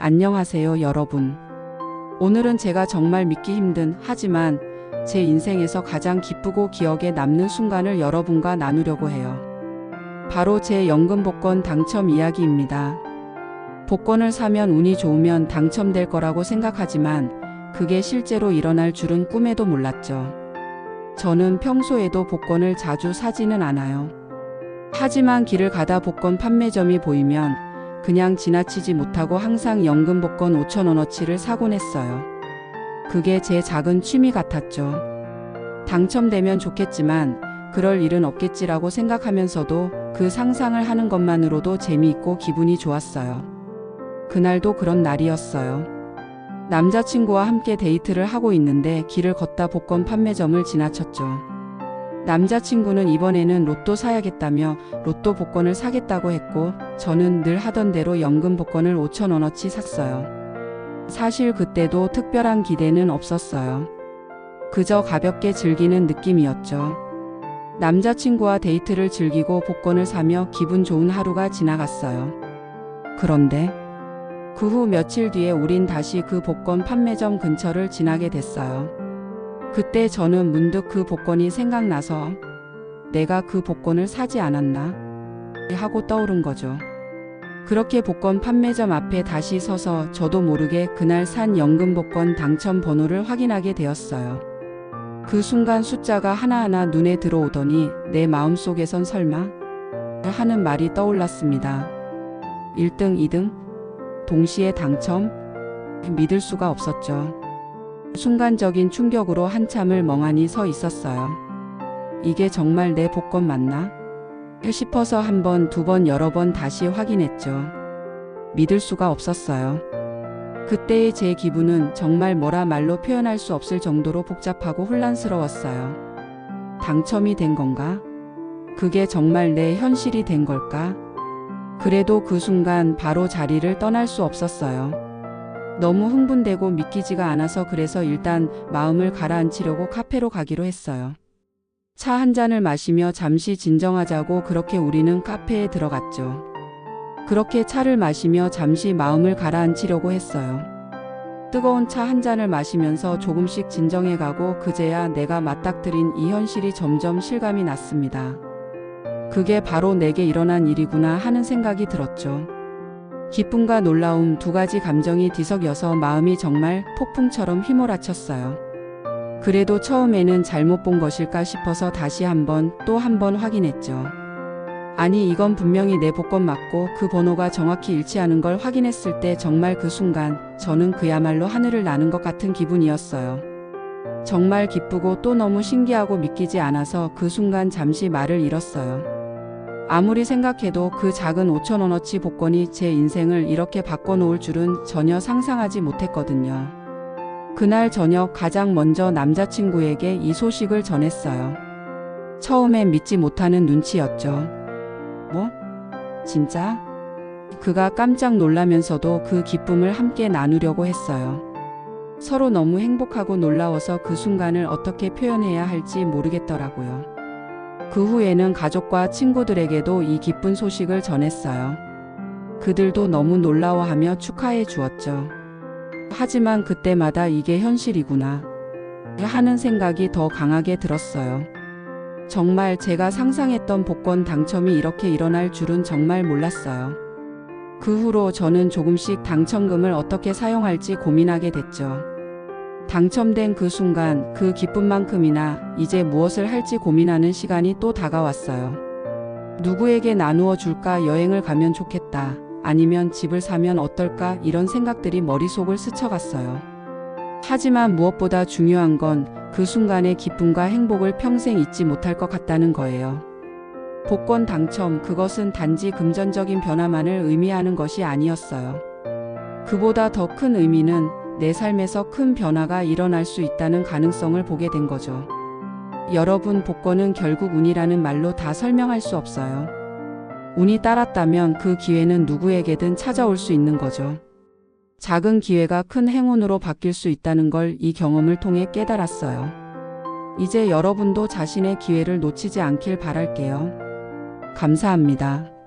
안녕하세요, 여러분. 오늘은 제가 정말 믿기 힘든 하지만 제 인생에서 가장 기쁘고 기억에 남는 순간을 여러분과 나누려고 해요. 바로 제 연금 복권 당첨 이야기입니다. 복권을 사면 운이 좋으면 당첨될 거라고 생각하지만 그게 실제로 일어날 줄은 꿈에도 몰랐죠. 저는 평소에도 복권을 자주 사지는 않아요. 하지만 길을 가다 복권 판매점이 보이면 그냥 지나치지 못하고 항상 연금 복권 5천원어치를 사곤 했어요. 그게 제 작은 취미 같았죠. 당첨되면 좋겠지만 그럴 일은 없겠지라고 생각하면서도 그 상상을 하는 것만으로도 재미있고 기분이 좋았어요. 그날도 그런 날이었어요. 남자친구와 함께 데이트를 하고 있는데 길을 걷다 복권 판매점을 지나쳤죠. 남자친구는 이번에는 로또 사야겠다며 로또 복권을 사겠다고 했고 저는 늘 하던 대로 연금 복권을 5천원어치 샀어요. 사실 그때도 특별한 기대는 없었어요. 그저 가볍게 즐기는 느낌이었죠. 남자친구와 데이트를 즐기고 복권을 사며 기분 좋은 하루가 지나갔어요. 그런데 그 후 며칠 뒤에 우린 다시 그 복권 판매점 근처를 지나게 됐어요. 그때 저는 문득 그 복권이 생각나서 내가 그 복권을 사지 않았나? 하고 떠오른 거죠. 그렇게 복권 판매점 앞에 다시 서서 저도 모르게 그날 산 연금 복권 당첨 번호를 확인하게 되었어요. 그 순간 숫자가 하나하나 눈에 들어오더니 내 마음속에선 설마? 하는 말이 떠올랐습니다. 1등, 2등? 동시에 당첨? 믿을 수가 없었죠. 순간적인 충격으로 한참을 멍하니 서 있었어요. 이게 정말 내 복권 맞나? 싶어서 한 번, 두 번, 여러 번 다시 확인했죠. 믿을 수가 없었어요. 그때의 제 기분은 정말 뭐라 말로 표현할 수 없을 정도로 복잡하고 혼란스러웠어요. 당첨이 된 건가? 그게 정말 내 현실이 된 걸까? 그래도 그 순간 바로 자리를 떠날 수 없었어요. 너무 흥분되고 믿기지가 않아서 그래서 일단 마음을 가라앉히려고 카페로 가기로 했어요. 차 한 잔을 마시며 잠시 진정하자고 그렇게 우리는 카페에 들어갔죠. 그렇게 차를 마시며 잠시 마음을 가라앉히려고 했어요. 뜨거운 차 한 잔을 마시면서 조금씩 진정해가고 그제야 내가 맞닥뜨린 이 현실이 점점 실감이 났습니다. 그게 바로 내게 일어난 일이구나 하는 생각이 들었죠. 기쁨과 놀라움 두 가지 감정이 뒤섞여서 마음이 정말 폭풍처럼 휘몰아쳤어요. 그래도 처음에는 잘못 본 것일까 싶어서 다시 한번 또 한 번 확인했죠. 아니 이건 분명히 내 복권 맞고 그 번호가 정확히 일치하는 걸 확인했을 때 정말 그 순간 저는 그야말로 하늘을 나는 것 같은 기분이었어요. 정말 기쁘고 또 너무 신기하고 믿기지 않아서 그 순간 잠시 말을 잃었어요. 아무리 생각해도 그 작은 5천원어치 복권이 제 인생을 이렇게 바꿔놓을 줄은 전혀 상상하지 못했거든요. 그날 저녁 가장 먼저 남자친구에게 이 소식을 전했어요. 처음엔 믿지 못하는 눈치였죠. 뭐? 진짜? 그가 깜짝 놀라면서도 그 기쁨을 함께 나누려고 했어요. 서로 너무 행복하고 놀라워서 그 순간을 어떻게 표현해야 할지 모르겠더라고요. 그 후에는 가족과 친구들에게도 이 기쁜 소식을 전했어요. 그들도 너무 놀라워하며 축하해 주었죠. 하지만 그때마다 이게 현실이구나. 하는 생각이 더 강하게 들었어요. 정말 제가 상상했던 복권 당첨이 이렇게 일어날 줄은 정말 몰랐어요. 그 후로 저는 조금씩 당첨금을 어떻게 사용할지 고민하게 됐죠. 당첨된 그 순간 그 기쁨만큼이나 이제 무엇을 할지 고민하는 시간이 또 다가왔어요. 누구에게 나누어 줄까 여행을 가면 좋겠다. 아니면 집을 사면 어떨까 이런 생각들이 머릿속을 스쳐갔어요. 하지만 무엇보다 중요한 건 그 순간의 기쁨과 행복을 평생 잊지 못할 것 같다는 거예요. 복권 당첨 그것은 단지 금전적인 변화만을 의미하는 것이 아니었어요. 그보다 더 큰 의미는 내 삶에서 큰 변화가 일어날 수 있다는 가능성을 보게 된 거죠. 여러분 복권은 결국 운이라는 말로 다 설명할 수 없어요. 운이 따랐다면 그 기회는 누구에게든 찾아올 수 있는 거죠. 작은 기회가 큰 행운으로 바뀔 수 있다는 걸 이 경험을 통해 깨달았어요. 이제 여러분도 자신의 기회를 놓치지 않길 바랄게요. 감사합니다.